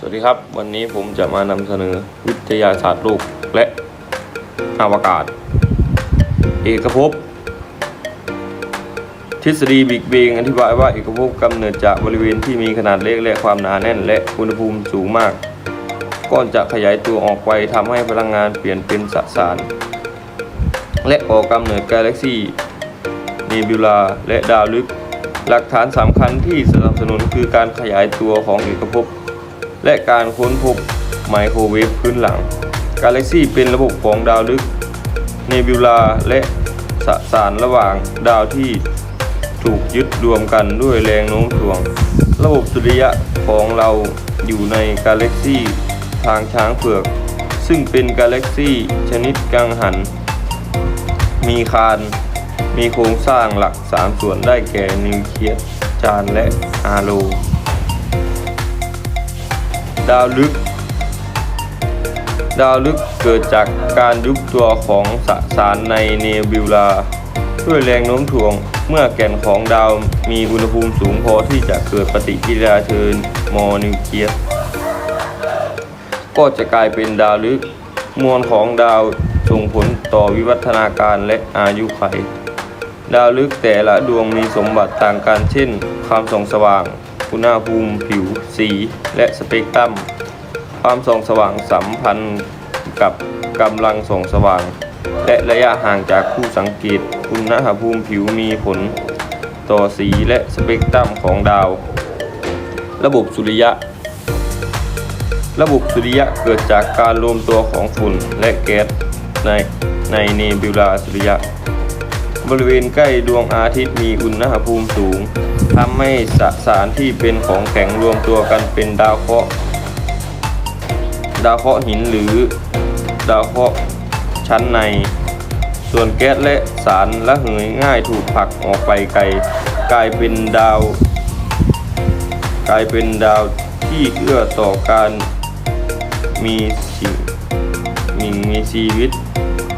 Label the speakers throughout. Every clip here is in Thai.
Speaker 1: สวัสดีครับ วันนี้ผมจะมานำเสนอวิทยาศาสตร์โลกและอวกาศ เอกภพ ทฤษฎีบิ๊กเบงอธิบายว่าเอกภพกำเนิดจากบริเวณที่มีขนาดเล็กและความหนาแน่น และอุณหภูมิสูงมากก่อนจะขยายตัวออกไปทำให้พลังงานเปลี่ยนเป็นสสาร และก่อกำเนิดกาแล็กซีเนบิวลาและดาวลึก หลักฐานสำคัญที่สนับสนุนคือการขยายตัวของเอกภพ และการค้นพบไมโครเวฟพื้นหลัง กาแล็กซี่เป็นระบบของดาวลึกเนบิวลาและสสารระหว่างดาวที่ถูกยึดรวมกันด้วยแรงโน้มถ่วง ระบบสุริยะของเราอยู่ในกาแล็กซี่ทางช้างเผือก ซึ่งเป็นกาแล็กซี่ชนิดกังหัน มีคานมีโครงสร้างหลัก 3 ส่วนได้แก่นิวเคลียสจานและอาโล ดาวลึก ดาวลึกเกิดจากการยุบตัวของสสารในเนบิวลา ด้วยแรงโน้มถ่วงเมื่อแก่นของดาวมีอุณหภูมิสูงพอที่จะเกิดปฏิกิริยาเชิญมอนิวเคลียสก็จะกลายเป็นดาวลึก มวลของดาวส่งผลต่อวิวัฒนาการและอายุไข ดาวลึกแต่ละดวงมีสมบัติต่างกันเช่น ความส่องสว่าง อุณหภูมิผิวสี และสเปกตรัม ความส่องสว่างสัมพันธ์กับกำลังส่องสว่าง และระยะห่างจากผู้สังเกต อุณหภูมิผิวมีผล ต่อสีและสเปกตรัมของดาว ระบบสุริยะ ระบบสุริยะเกิดจากการรวมตัวของฝุ่นและแก๊สในในเนบิวลาสุริยะ บริเวณใกล้ดวงอาทิตย์มีอุณหภูมิสูงทำให้สสารที่เป็นของแข็งรวมตัวกันเป็นดาวเคราะห์ดาวเคราะห์หินหรือดาวเคราะห์ชั้นใน ส่วนแก๊สและสารละเหยง่ายถูกผลักออกไปไกล กลายเป็นดาว กลายเป็นดาวที่เอื้อต่อการมีสิ่งมีมีชีวิต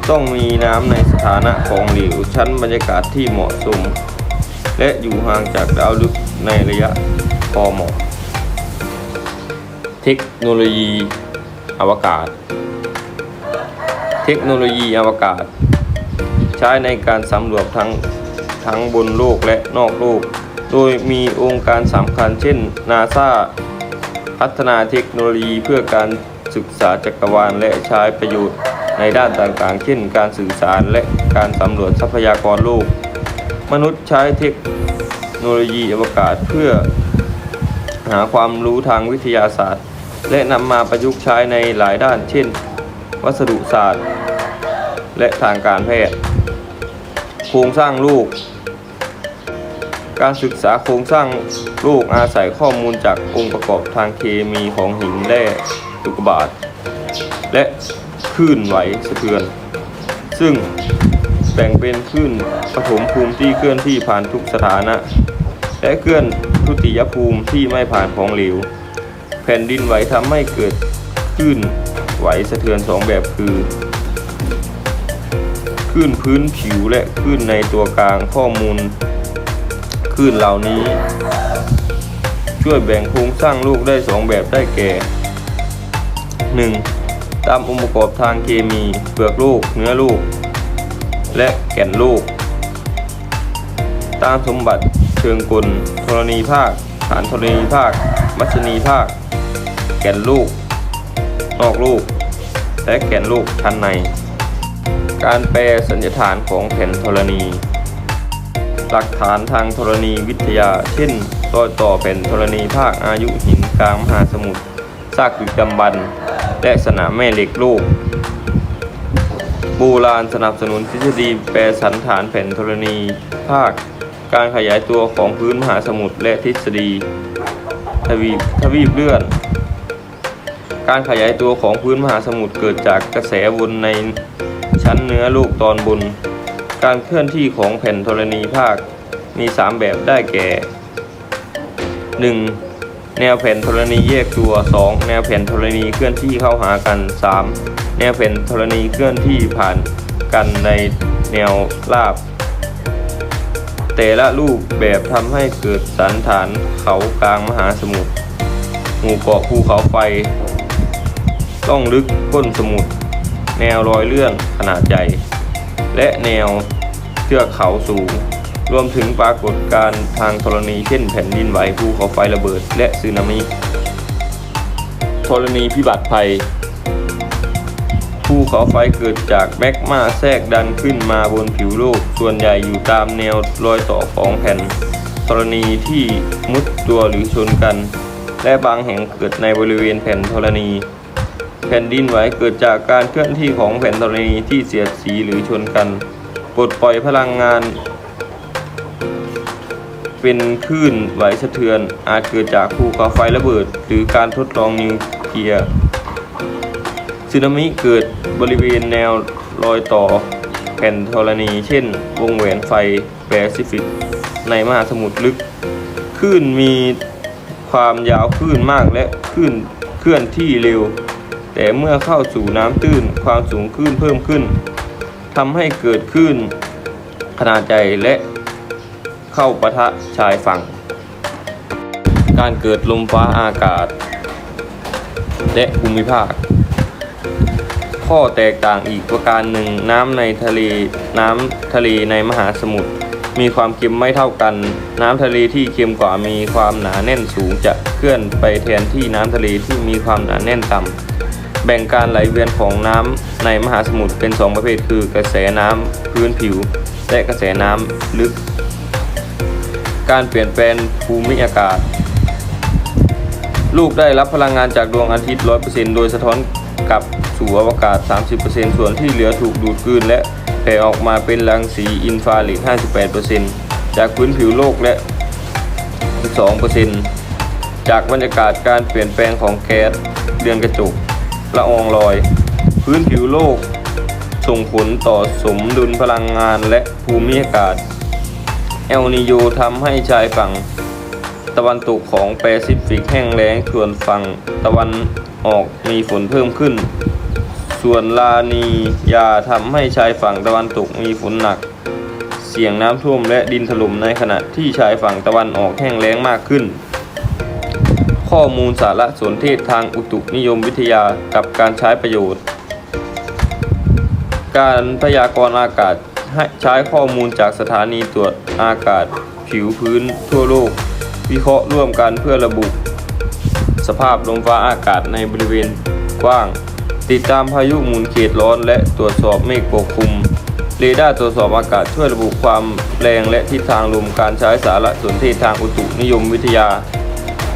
Speaker 1: ต้องมีน้ำในสถานะของเหลวชั้นบรรยากาศที่เหมาะสม และอยู่ห่างจากดาวลึกในระยะพอเหมาะ เทคโนโลยีอวกาศ เทคโนโลยีอวกาศ ใช้ในการสำรวจทั้งทั้งบนโลกและนอกโลก โดยมีองค์การสำคัญเช่นนาซาพัฒนาเทคโนโลยีเพื่อการศึกษาจักรวาลและใช้ประโยชน์ ในด้านต่างๆ เช่น การสื่อสารและการสำรวจทรัพยากรโลก มนุษย์ใช้เทคโนโลยีอวกาศเพื่อหาความรู้ทางวิทยาศาสตร์ และนำมาประยุกต์ใช้ในหลายด้าน เช่น วัสดุศาสตร์ และทางการแพทย์ โครงสร้างลูกการศึกษาโครงสร้างลูกอาศัยข้อมูลจากองค์ประกอบทางเคมีของหินแร่ลูกบาศก์และ คลื่นไหวสะเทือน ซึ่งแบ่งเป็นคลื่นปฐมภูมิที่เคลื่อนที่ผ่านทุกสถานะ และเคลื่อนทุติยภูมิที่ไม่ผ่านของเหลว แผ่นดินไหวทำให้เกิดคลื่นไหวสะเทือนสองแบบคือคลื่นพื้นผิวและคลื่นในตัวกลางข้อมูลคลื่นเหล่านี้ ช่วยแบ่งโครงสร้างลูกได้สองแบบได้แก่ 1. ตามองค์ประกอบทางเคมีเปลือกลูก เนื้อลูก และแก่นลูก ตามสมบัติเชิงกลธรณีภาคฐานธรณีภาค มัชนีภาค แก่นลูก นอกลูก และแก่นลูกชั้นใน การแปลสัญญฐานของแผ่นธรณี หลักฐานทางธรณีวิทยา เช่นรอยต่อแผ่นธรณีภาคอายุหินกลางมหาสมุทรซากดึกดำบรร และสนามแม่เหล็กลูกโบราณสนับสนุนทฤษฎีแปรสันฐานแผ่นธรณี ภาค การขยายตัวของพื้นมหาสมุทรและทฤษฎีทวีปทวีปเลื่อน การขยายตัวของพื้นมหาสมุทรเกิดจากกระแสวนในชั้นเนื้อลูกตอนบน การเคลื่อนที่ของแผ่นธรณีภาคมี 3 แบบได้แก่ 1. แนวแผ่นธรณีแยกตัว 2. แนวแผ่นธรณีเคลื่อนที่เข้าหากัน 3. แนวแผ่นธรณีเคลื่อนที่ผ่านกันในแนวราบ แต่ละรูปแบบทำให้เกิดสันฐานเขากลางมหาสมุทรหมู่เกาะภูเขาไฟล่องลึกก้นสมุทรแนวรอยเลื่อนขนาดใหญ่ และแนวเทือกเขาสูง รวมถึงปรากฏการณ์ทางธรณีเช่นแผ่นดินไหวภูเขาไฟระเบิด และสึนามิธรณีพิบัติภัย ภูเขาไฟเกิดจากแมกมาแทรกดันขึ้นมาบนผิวโลก ส่วนใหญ่อยู่ตามแนวรอยต่อของแผ่นธรณีที่มุดตัวหรือชนกัน และบางแห่งเกิดในบริเวณแผ่นธรณี แผ่นดินไหวเกิดจากการเคลื่อนที่ของแผ่นธรณีที่เสียดสีหรือชนกันปลดปล่อยพลังงาน เป็นคลื่นไหวสะเทือน อาจเกิดจากภูเขาไฟระเบิด หรือการทดลองนิวเคลียร์สึนามิเกิดบริเวณแนวรอยต่อแผ่นธรณี เช่น วงแหวนไฟแปซิฟิก ในมหาสมุทรลึกคลื่นมีความยาวคลื่นมากและคลื่นเคลื่อนที่เร็ว แต่เมื่อเข้าสู่น้ำตื้นความสูงคลื่นเพิ่มขึ้นทำให้เกิดคลื่นขนาดใหญ่และ เข้าปะทะชายฝั่ง การเกิดลมฟ้าอากาศ และภูมิภาค ข้อแตกต่างอีกประการหนึ่งน้ำในทะเลน้ำทะเลในมหาสมุทรมีความเค็มไม่เท่ากัน น้ำทะเลที่เค็มกว่ามีความหนาแน่นสูงจะเคลื่อนไปแทนที่น้ำทะเลที่มีความหนาแน่นต่ำแบ่งการไหลเวียนของน้ำในมหาสมุทรเป็นสองประเภทคือกระแสน้ำพื้นผิว และกระแสน้ำลึก การเปลี่ยนแปลงภูมิอากาศ ลูกได้รับพลังงานจากดวงอาทิตย์ 100%โดยสะท้อนกลับสู่อวกาศ 30%ส่วนที่เหลือถูกดูดกลืน และแผ่ออกมาเป็นรังสีอินฟราเรด58%จากพื้นผิวโลกและ12%จากบรรยากาศการเปลี่ยนแปลงของแก๊สเรือนกระจกละอองลอย พื้นผิวโลก ส่งผลต่อสมดุลพลังงานและภูมิอากาศ เอลนิโยทำให้ชายฝั่ง ตะวันตกของแปซิฟิกแห้งแล้งส่วนฝั่งตะวันออกมีฝนเพิ่มขึ้น ส่วนลานียาทำให้ชายฝั่งตะวันตกมีฝนหนัก เสี่ยงน้ำท่วมและดินถล่มในขณะที่ชายฝั่งตะวันออกแห้งแล้งมากขึ้น ข้อมูลสารสนเทศทางอุตุนิยมวิทยากับการใช้ประโยชน์ การพยากรณ์อากาศ ให้ใช้ข้อมูลจากสถานีตรวจอากาศผิวพื้นทั่วโลก วิเคราะห์ร่วมกันเพื่อระบุ สภาพลมฟ้าอากาศในบริเวณกว้าง ติดตามพายุหมุนเขตร้อนและตรวจสอบเมฆปกคลุมเรดาร์ตรวจสอบอากาศช่วยระบุความแรงและทิศทางลมการใช้สารสนเทศทางอุตุนิยมวิทยา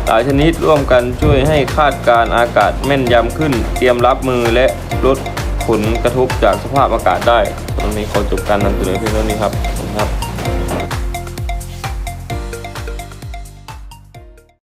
Speaker 1: หลายชนิดร่วมกันช่วยให้คาดการอากาศแม่นยำขึ้น เตรียมรับมือและลด ผลกระทบจากสภาพอากาศได้ ตอนนี้ขอจบการนำเสนอเพียงเท่านี้ครับขอบคุณครับ